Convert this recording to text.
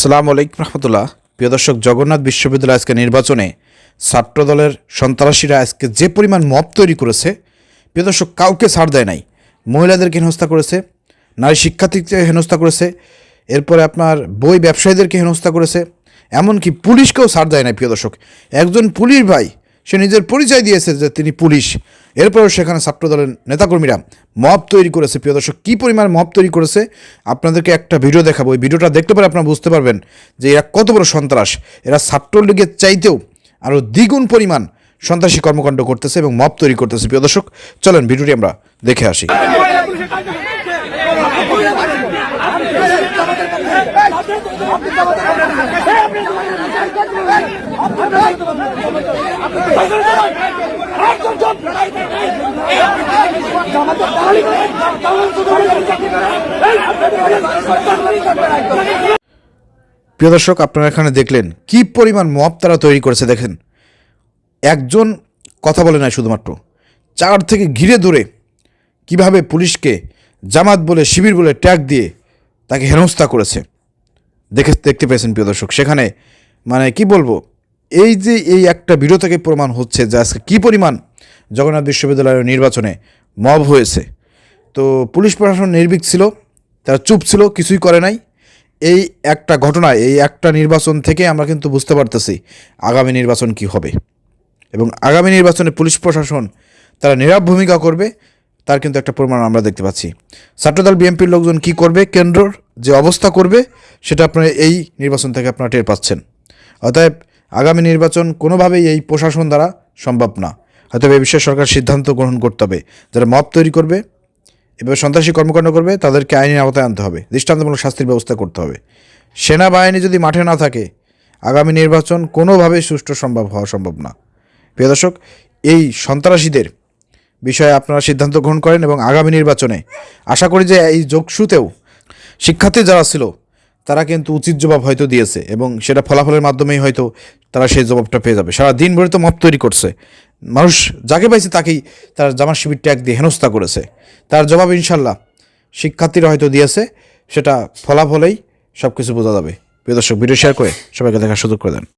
সালাম আলাইকুম রহমতুল্লাহ। প্রিয় দর্শক, জগন্নাথ বিশ্ববিদ্যালয় আজকে নির্বাচনে ছাত্র দলের সন্ত্রাসীরা আজকে যে পরিমাণ মব তৈরি করেছে, প্রিয় দর্শক, কাউকে ছাড় দেয় নাই। মহিলাদেরকে হেনস্থা করেছে, নারী শিক্ষার্থীকে হেনস্থা করেছে, এরপরে আপনার বই ব্যবসায়ীদেরকে হেনস্থা করেছে, এমনকি পুলিশকেও ছাড় দেয় নাই, প্রিয় দর্শক। একজন পুলিশ ভাই সে নিজের পরিচয় দিয়েছে যে তিনি পুলিশ। এরপরেও সেখানে ছাত্র দলের নেতাকর্মীরা মব তৈরি করেছে। প্রিয় দর্শক, কী পরিমাণ মব তৈরি করেছে? আপনাদেরকে একটা ভিডিও দেখাবো। ওই ভিডিওটা দেখতে পারে আপনারা বুঝতে পারবেন যে এরা কত বড় সন্ত্রাস। এরা ছাত্রলীগের চাইতেও আরও দ্বিগুণ পরিমাণ সন্ত্রাসী কর্মকাণ্ড করতেছে এবং মব তৈরি করতেছে। প্রিয় দর্শক, চলেন ভিডিওটি আমরা দেখে আসি। প্রিয় দর্শক, আপনারা এখানে দেখলেন কি পরিমাণ মব তারা তৈরি করেছে, দেখেন। একজন কথা বলে নাই শুধুমাত্র। চার থেকে ঘিরে ধরে কীভাবে পুলিশকে জামাত বলে, শিবির বলে ট্যাগ দিয়ে তাকে হেনস্থা করেছে। দেখে দেখতে পেয়েছেন প্রিয় দর্শক, সেখানে মানে কি বলব? এই যে এই একটা ভিডিও থেকে প্রমাণ হচ্ছে যে আজকে কী পরিমাণ জগন্নাথ বিশ্ববিদ্যালয়ের নির্বাচনে মব হয়েছে। তো পুলিশ প্রশাসন নির্ভীক ছিল, তারা চুপ ছিল, কিছুই করে নাই। এই একটা ঘটনা এই একটা নির্বাচন থেকে আমরা কিন্তু বুঝতে পারতেছি আগামী নির্বাচন কি হবে। এবং আগামী নির্বাচনে পুলিশ প্রশাসন তারা নীরব ভূমিকা করবে, তার কিন্তু একটা প্রমাণ আমরা দেখতে পাচ্ছি। ছাত্রদল বিএনপির লোকজন কি করবে, কেন্দ্রর যে অবস্থা করবে, সেটা আপনারা এই নির্বাচন থেকে আপনারা টের পাচ্ছেন। অতএব আগামী নির্বাচন কোনোভাবেই এই প্রশাসন দ্বারা সম্ভব না। হয়তো এ বিষয়ে সরকার সিদ্ধান্ত গ্রহণ করতে হবে। যারা মব তৈরি করবে এভাবে সন্ত্রাসী কর্মকাণ্ড করবে, তাদেরকে আইনের আওতায় আনতে হবে। দৃষ্টান্তমূলক শাস্তির ব্যবস্থা করতে হবে। সেনাবাহিনী যদি মাঠে না থাকে, আগামী নির্বাচন কোনোভাবেই সুষ্ঠু সম্ভব হওয়া সম্ভব না। প্রিয় দর্শক, এই সন্ত্রাসীদের বিষয়ে আপনারা সিদ্ধান্ত গ্রহণ করেন এবং আগামী নির্বাচনে আশা করি যে এই যোগসুতেও শিক্ষার্থী যারা ছিল তারা কিন্তু উচিত জবাব হয়তো দিয়েছে এবং সেটা ফলাফলের মাধ্যমেই হয়তো তারা সেই জবাবটা পেয়ে যাবে। সারা দিন ভরে তো মত তৈরি করছে। মানুষ যাকে পাইছে তাকেই তার জামার শিবির ট্যাগ দিয়ে হেনস্থা করেছে। তার জবাব ইনশাল্লাহ শিক্ষার্থীরা হয়তো দিয়েছে, সেটা ফলাফলেই সব কিছু বোঝা যাবে। প্রিয় দর্শক, ভিডিও শেয়ার করে সবাইকে দেখার সুযোগ করে দেন।